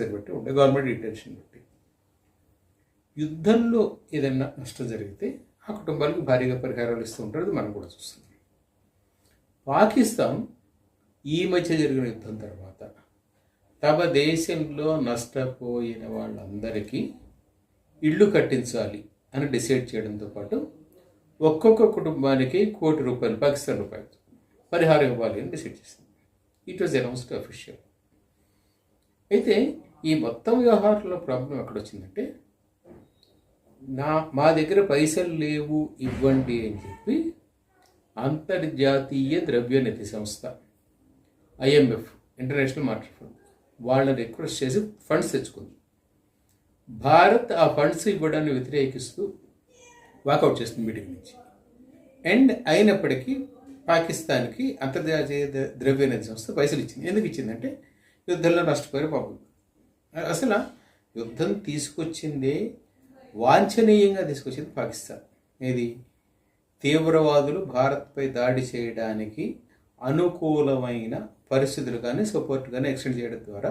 బట్టి ఉండే. Government intention బట్టి. యుద్ధంలో ఏదైనా నష్టం జరిగితే ఆ కుటుంబాలకు భారీగా పరిహారాలు ఇస్తూ ఉంటారు. మనం కూడా చూస్తుంది పాకిస్తాన్ ఈ మధ్య జరిగిన యుద్ధం తర్వాత తమ దేశంలో నష్టపోయిన వాళ్ళందరికీ ఇళ్ళు కట్టించాలి అని డిసైడ్ చేయడంతో పాటు ఒక్కొక్క కుటుంబానికి కోటి రూపాయలు పాకిస్తాన్ రూపాయలు పరిహారం ఇవ్వాలి అని డిసైడ్ చేసింది. ఇట్ వాజ్ అనౌన్స్డ్ అఫీషియల్ అయితే ఈ మొత్తం వ్యవహారంలో ప్రాబ్లం ఎక్కడ వచ్చిందంటే నా మా దగ్గర పైసలు లేవు ఇవ్వండి అని చెప్పి అంతర్జాతీయ ద్రవ్యనిధి సంస్థ ఐఎంఎఫ్ ఇంటర్నేషనల్ మానిటరీ ఫండ్ వాళ్ళని రిక్వెస్ట్ చేసి ఫండ్స్ తెచ్చుకుంది. భారత్ ఆ ఫండ్స్ ఇవ్వడాన్ని వ్యతిరేకిస్తూ వాకౌట్ చేస్తుంది మీటింగ్ నుంచి. అండ్ అయినప్పటికీ పాకిస్తాన్కి అంతర్జాతీయ ద్రవ్యనిధి సంస్థ పైసలు ఇచ్చింది ఎందుకు ఇచ్చిందంటే యుద్ధంలో నష్టపోయారు పాపం. అసలు యుద్ధం తీసుకొచ్చిందే వాంఛనీయంగా తీసుకొచ్చింది పాకిస్తాన్. ఇది తీవ్రవాదులు భారత్పై దాడి చేయడానికి అనుకూలమైన పరిస్థితులు కానీ సపోర్ట్ కానీ ఎక్స్టెండ్ చేయడం ద్వారా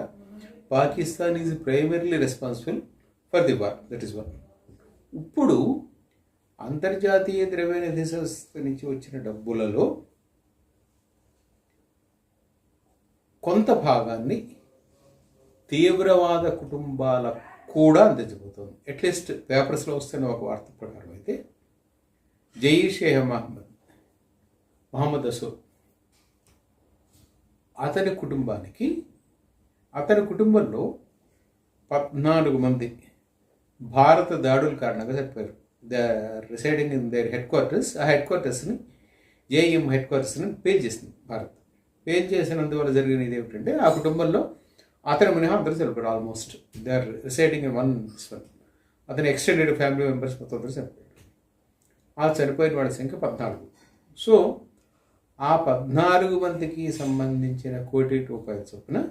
Pakistan is primarily responsible for the war that is one ఇప్పుడు అంతర్జాతీయ ద్రవ్యనిధి సంస్థ నుంచి వచ్చిన డబ్బులలో కొంత భాగాన్ని తీవ్రవాద కుటుంబాలకు కూడా అందించబోతోంది. అట్లీస్ట్ పేపర్స్లో వస్తున్న ఒక వార్త ప్రకారం అయితే జయీషే మహమ్మద్ మహమ్మద్ అసూర్ అతని కుటుంబానికి అతని కుటుంబంలో పద్నాలుగు మంది భారత దాడుల కారణంగా చనిపోయారు. The residing in their headquarters ఆ హెడ్ క్వార్టర్స్ని జేఎం హెడ్ క్వార్టర్స్ని పే చేసింది భారత్. పేల్ చేసినందువల్ల జరిగినది ఏమిటంటే ఆ కుటుంబంలో అతని మినహా అందరూ చనిపోయారు almost they are residing in one one అతని ఎక్స్టెండెడ్ ఫ్యామిలీ మెంబర్స్ మొత్తం అందరూ చనిపోయారు ఆ చనిపోయిన వాళ్ళ సంఖ్య పద్నాలుగు. సో ఆ పద్నాలుగు మందికి సంబంధించిన కోటి రూపాయల చొప్పున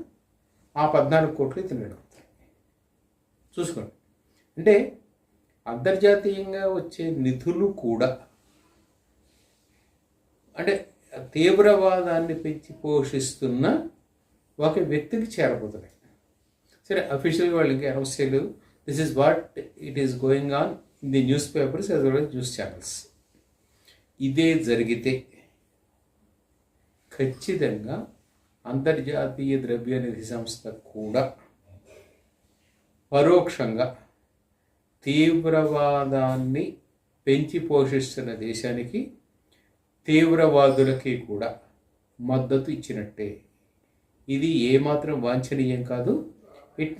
ఆ పద్నాలుగు కోట్లు తినడం చూసుకోండి. అంటే అంతర్జాతీయంగా వచ్చే నిధులు కూడా అంటే తీవ్రవాదాన్ని పెంచి పోషిస్తున్న ఒక వ్యక్తికి చేరబోతున్నాయి. సరే అఫీషియల్ వాళ్ళు ఇంకా అనౌన్స్ చేయలేదు this is what it is going on in the newspapers as well news channels ఇదే జరిగితే ఖచ్చితంగా అంతర్జాతీయ ద్రవ్యనిధి సంస్థ కూడా పరోక్షంగా తీవ్రవాదాన్ని పెంచి పోషిస్తున్న దేశానికి తీవ్రవాదులకి కూడా మద్దతు ఇచ్చినట్టే. ఇది ఏమాత్రం వాంఛనీయం కాదు. It may